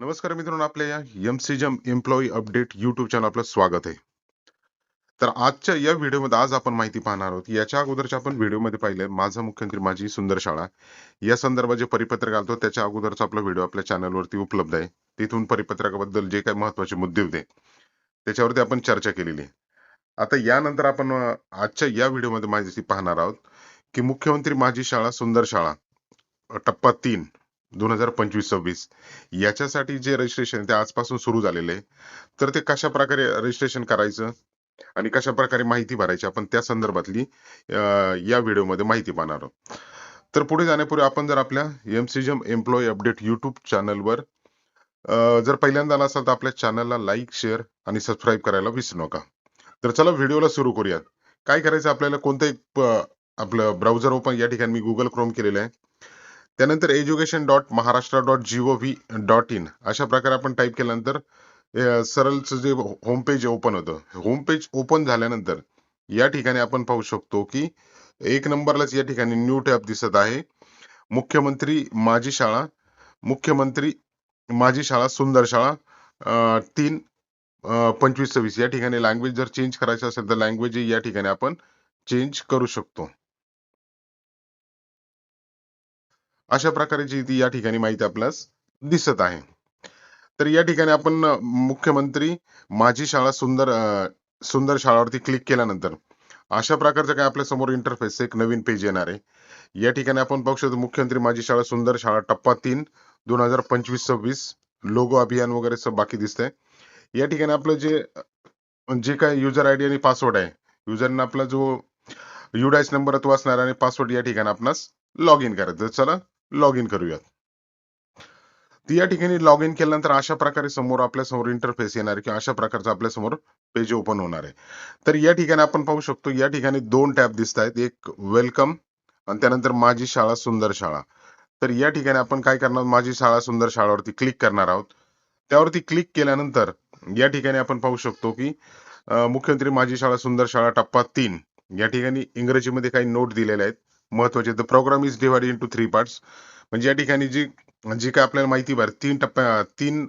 नमस्कार मित्रांनो आपल्या या एम सी जम एम्प्लॉई अपडेट युट्यूब चॅनल आपलं स्वागत आहे. तर आजच्या या व्हिडिओमध्ये आज आपण माहिती पाहणार आहोत याच्या अगोदरच्या आपण व्हिडिओमध्ये पाहिलं माझा मुख्यमंत्री माझी सुंदर शाळा या संदर्भात जे परिपत्रक आलतो त्याच्या अगोदरचा आपला व्हिडिओ आपल्या चॅनलवरती उपलब्ध आहे. तिथून परिपत्रकाबद्दल जे काही महत्त्वाचे मुद्दे होते त्याच्यावरती आपण चर्चा केलेली आहे. आता यानंतर आपण आजच्या या व्हिडिओमध्ये माहिती पाहणार आहोत की मुख्यमंत्री माझी शाळा सुंदर शाळा टप्पा तीन दोन हजार पंचवीस सव्वीस. याच्यासाठी जे रजिस्ट्रेशन ते आजपासून सुरू झालेले आहे. तर ते कशा प्रकारे रजिस्ट्रेशन करायचं आणि कशा प्रकारे माहिती भरायची आपण त्या संदर्भातली या व्हिडिओमध्ये माहिती पाहणार आहोत. तर पुढे जाण्यापूर्वी आपण जर आपल्या एमसीजम एम्प्लॉई अपडेट युट्यूब चॅनलवर जर पहिल्यांदा आला असाल तर आपल्या चॅनलला लाईक शेअर आणि सबस्क्राईब करायला विसरू नका. तर चला व्हिडिओला सुरू करूयात. काय करायचं आपल्याला? कोणतं एक आपलं ब्राउझर ओपन या ठिकाणी मी गुगल क्रोम केलेलं आहे. त्यानंतर education dot Maharashtra dot GOV dot in अशा प्रकारे आपण टाईप केल्यानंतर सरळचं जे होम पेज ओपन होतं. होमपेज ओपन झाल्यानंतर या ठिकाणी आपण पाहू शकतो की एक नंबरलाच या ठिकाणी न्यू टॅब दिसत आहे. मुख्यमंत्री माझी शाळा मुख्यमंत्री माझी शाळा सुंदर शाळा तीन पंचवीस सव्वीस या ठिकाणी लँग्वेज जर चेंज करायचं असेल तर लँग्वेज या ठिकाणी आपण चेंज करू शकतो. अशा प्रकारची ती या ठिकाणी माहिती आपल्यास दिसत आहे. तर या ठिकाणी आपण मुख्यमंत्री माझी शाळा सुंदर सुंदर शाळावरती क्लिक केल्यानंतर अशा प्रकारचं काय आपल्यासमोर इंटरफेस एक नवीन पेज येणार आहे. या ठिकाणी आपण पाहू शकतो मुख्यमंत्री माझी शाळा सुंदर शाळा टप्पा तीन दोन हजार पंचवीस सव्वीस लोगो अभियान वगैरे सब बाकी दिसतंय. या ठिकाणी आपलं जे जे काय युजर आयडी आणि पासवर्ड आहे युजरने आपला जो युडायस नंबर तो असणार आणि पासवर्ड या ठिकाणी आपणास लॉग इन करायचं चला लॉग इन करूयात. या ठिकाणी लॉग इन केल्यानंतर अशा प्रकारे समोर आपल्यासमोर इंटरफेस येणार किंवा अशा प्रकारचं आपल्यासमोर पेज ओपन होणार आहे. तर या ठिकाणी आपण पाहू शकतो या ठिकाणी दोन टॅब दिसत आहेत. एक वेलकम आणि त्यानंतर माझी शाळा सुंदर शाळा. तर या ठिकाणी आपण काय करणार माझी शाळा सुंदर शाळावरती क्लिक करणार आहोत. त्यावरती क्लिक केल्यानंतर या ठिकाणी आपण पाहू शकतो की मुख्यमंत्री माझी शाळा सुंदर शाळा टप्पा तीन. या ठिकाणी इंग्रजीमध्ये काही नोट दिलेले आहेत. महत्त्वाचे. The program is divided into three parts म्हणजे या ठिकाणी जी जी काय आपल्याला माहिती भर तीन टप्प्या तीन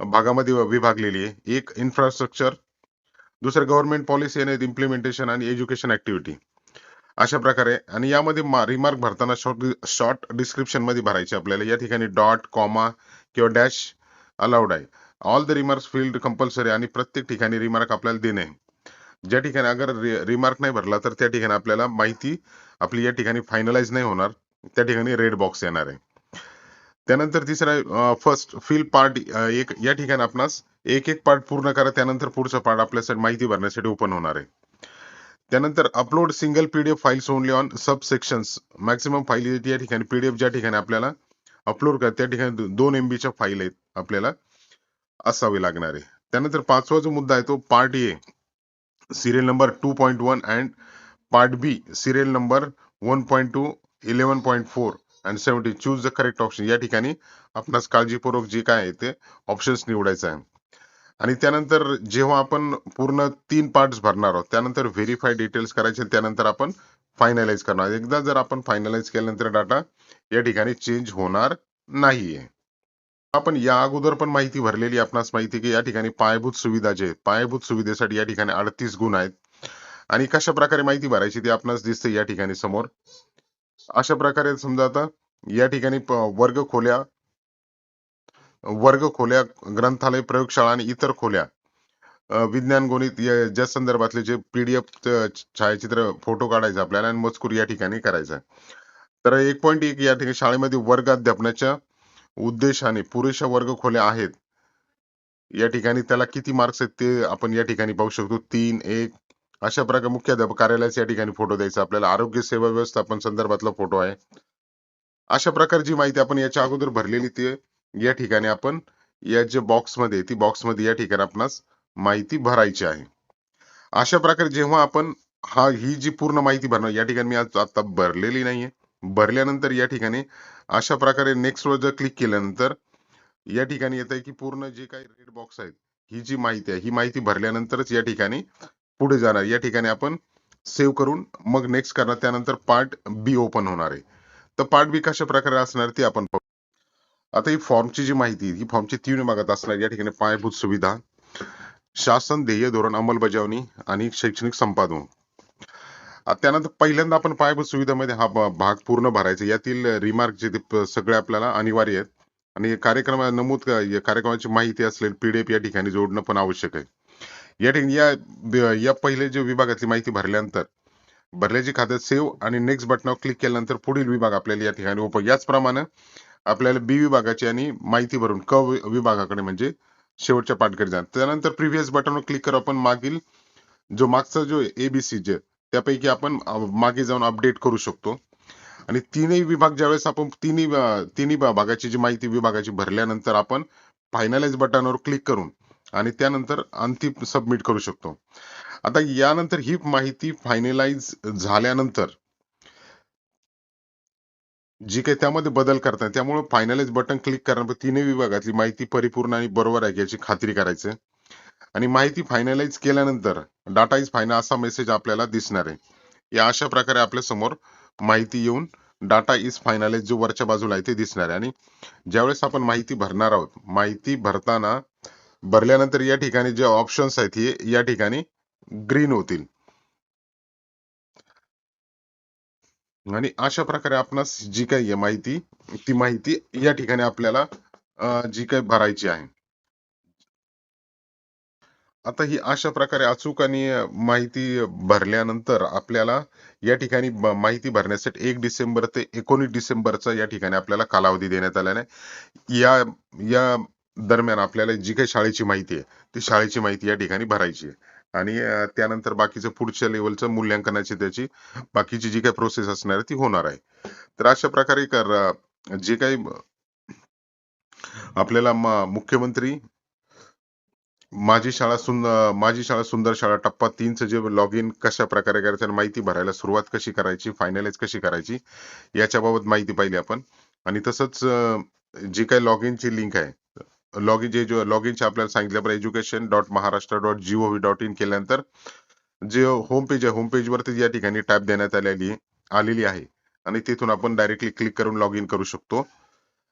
भागामध्ये विभागलेली आहे. एक इन्फ्रास्ट्रक्चर दुसरं गव्हर्नमेंट पॉलिसी आणि इम्प्लिमेंटेशन आणि एज्युकेशन ऍक्टिव्हिटी अशा प्रकारे आणि यामध्ये रिमार्क भरताना शॉर्ट शॉर्ट डिस्क्रिप्शनमध्ये भरायचे आपल्याला. या ठिकाणी डॉट कॉमा किंवा डॅश अलाउड आहे. All the remarks field compulsory आणि प्रत्येक ठिकाणी रिमार्क आपल्याला देणे. ज्या ठिकाणी अगर रिमार्क नाही भरला तर त्या ठिकाणी आपल्याला माहिती आपली या ठिकाणी फायनलाइज नाही होणार. त्या ठिकाणी रेड बॉक्स येणार आहे. त्यानंतर तिसरा फर्स्ट फिल पार्ट एक या ठिकाणी आपणास एक एक पार्ट पूर्ण करा त्यानंतर पुढचा पार्ट आपल्यासाठी माहिती भरण्यासाठी ओपन होणार आहे. त्यानंतर upload single PDF files only on sub sections maximum file या ठिकाणी. पीडीएफ ज्या ठिकाणी आपल्याला अपलोड करा त्या ठिकाणी दोन दोन एमबीच्या फाईल आहेत आपल्याला असावे लागणार आहे. त्यानंतर पाचवा जो मुद्दा आहे तो part A serial number two point one and part B serial number one point two eleven point four and seventy choose the correct option या ठिकाणी आपणास काळजीपूर्वक जे काय आहे ते ऑप्शन्स निवडायचं आहे. आणि त्यानंतर जेव्हा आपण पूर्ण तीन पार्ट्स भरणार आहोत त्यानंतर व्हेरीफाय डिटेल्स करायचे त्यानंतर आपण फायनलाइज करणार एकदा जर आपण फायनलाइज केल्यानंतर डाटा या ठिकाणी चेंज होणार नाहीये. आपण या अगोदर पण माहिती भरलेली आपणास माहिती की या ठिकाणी पायाभूत सुविधा जे पायाभूत सुविधेसाठी या ठिकाणी अडतीस गुण आहेत. आणि कशा प्रकारे माहिती भरायची ते आपणास दिसते या ठिकाणी समोर. अशा प्रकारे समजा आता या ठिकाणी वर्ग खोल्या वर्ग खोल्या ग्रंथालय प्रयोगशाळा आणि इतर खोल्या विज्ञान गणित ज्या संदर्भातले जे पीडीएफ छायाचित्र फोटो काढायचे आपल्याला आणि मजकूर या ठिकाणी करायचा. तर एक पॉईंट एक या ठिकाणी शाळेमध्ये वर्ग अध्यापनाच्या उद्देशाने पुरेशा वर्ग खोल्या आहेत. या ठिकाणी त्याला किती मार्क्स आहेत ते आपण या ठिकाणी पाहू शकतो. तीन एक. अशा प्रकारे मुख्याध्यापक कार्यालयाचा या ठिकाणी फोटो द्यायचा. आपल्याला आरोग्य सेवा व्यवस्थापन संदर्भातला फोटो आहे. अशा प्रकारची माहिती आपण याच्या अगोदर भरलेली ते या ठिकाणी आपण या जे बॉक्समध्ये ती बॉक्समध्ये या ठिकाणी आपणास माहिती भरायची आहे. अशा प्रकारे जेव्हा आपण हा ही जी पूर्ण माहिती भरणार या ठिकाणी मी आज आता भरलेली नाहीये. भरल्यानंतर या ठिकाणी अशा प्रकारे नेक्स्ट वर जर क्लिक केल्यानंतर या ठिकाणी येत आहे की पूर्ण जे काही रेड बॉक्स आहेत ही जी माहिती आहे ही माहिती भरल्यानंतरच या ठिकाणी पुढे जाणार. या ठिकाणी आपण सेव्ह करून मग नेक्स्ट करणार. त्यानंतर पार्ट बी ओपन होणार आहे. तर पार्ट बी कशा प्रकारे असणार ते आपण पाहू. आता ही फॉर्मची जी माहिती ही फॉर्मची तीन भागात असणार या ठिकाणी पायाभूत सुविधा शासन ध्येय धोरण अंमलबजावणी आणि शैक्षणिक संपादन. त्यानंतर पहिल्यांदा आपण पायाभूत सुविधामध्ये हा भाग पूर्ण भरायचा. यातील रिमार्क जे ते सगळे आपल्याला अनिवार्य आहेत. आणि कार्यक्रम नमूद या कार्यक्रमाची माहिती असलेली पीडीएफ या ठिकाणी जोडणं पण आवश्यक आहे. या ठिकाणी या या पहिले जे विभागातली माहिती भरल्यानंतर भरल्याची खात्यात सेव्ह आणि नेक्स्ट बटनावर क्लिक केल्यानंतर पुढील विभाग आपल्याला या ठिकाणी ओपन याचप्रमाणे आपल्याला बी विभागाची आणि माहिती भरून क विभागाकडे म्हणजे शेवटच्या पाठकडे जा त्यानंतर प्रिव्हियस बटनवर क्लिक करू. आपण मागील जो मागचा जो एबीसी जे त्यापैकी आपण मागे जाऊन अपडेट करू शकतो. आणि तीनही विभाग ज्यावेळेस आपण तिन्ही तिन्ही भागाची जी माहिती विभागाची भरल्यानंतर आपण फायनलाइज बटनावर क्लिक करून आणि त्यानंतर अंतिम सबमिट करू शकतो. आता यानंतर ही माहिती फायनलाइज झाल्यानंतर जी काही त्यामध्ये बदल करतात त्यामुळे फायनलाइज बटन क्लिक करणार तिन्ही विभागातली माहिती परिपूर्ण आणि बरोबर आहे याची खात्री करायचं. आणि माहिती फायनलाइज केल्यानंतर डाटा इज फायनल असा मेसेज आपल्याला दिसणार आहे. या अशा प्रकारे आपल्यासमोर माहिती येऊन डाटा इज फायनल जो वरच्या बाजूला आहे ते दिसणार आहे. आणि ज्यावेळेस आपण माहिती भरणार आहोत माहिती भरताना भरल्यानंतर या ठिकाणी जे ऑप्शन्स आहेत हे या ठिकाणी ग्रीन होतील. आणि अशा प्रकारे आपणास जी काही माहिती ती माहिती या ठिकाणी आपल्याला जी काही भरायची आहे. आता ही अशा प्रकारे अचूक आणि माहिती भरल्यानंतर आपल्याला या ठिकाणी माहिती भरण्यासाठी एक डिसेंबर ते एकोणीस डिसेंबरचा या ठिकाणी आपल्याला कालावधी देण्यात आल्याने या या दरम्यान आपल्याला जी काही शाळेची माहिती आहे ती शाळेची माहिती या ठिकाणी भरायची आहे. आणि त्यानंतर बाकीचं पुढच्या लेवलचं मूल्यांकनाची त्याची बाकीची जी काही प्रोसेस असणार आहे ती होणार आहे. तर अशा प्रकारे कर जे काही आपल्याला मुख्यमंत्री माझी शाळा सुंदर माझी शाळा सुंदर शाळा टप्पा तीनचं जे लॉग इन कशा प्रकारे करायचं आणि माहिती भरायला सुरुवात कशी करायची फायनलाइज कशी करायची याच्याबाबत माहिती पाहिली आपण. आणि तसंच जी काही लॉग इनची लिंक आहे लॉग इन जे लॉग इनचे आपल्याला सांगितल्याप्रमाणे education dot Maharashtra dot GOV dot in केल्यानंतर जे होम पेज आहे होम पेज वरती या ठिकाणी टॅब देण्यात आलेली आलेली आहे. आणि तिथून आपण डायरेक्टली क्लिक करून लॉग इन करू शकतो.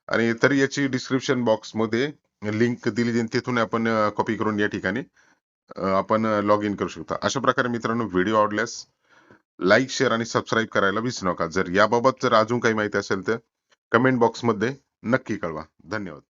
आणि तर याची डिस्क्रिप्शन बॉक्समध्ये लिंक दिली जाईल तिथून आपण कॉपी करून या ठिकाणी आपण लॉग इन करू शकतो. अशा प्रकारे मित्रांनो व्हिडिओ आवडल्यास लाईक शेअर आणि सबस्क्राईब करायला विसरू नका. जर याबाबत जर अजून काही माहिती असेल तर कमेंट बॉक्समध्ये नक्की कळवा. धन्यवाद.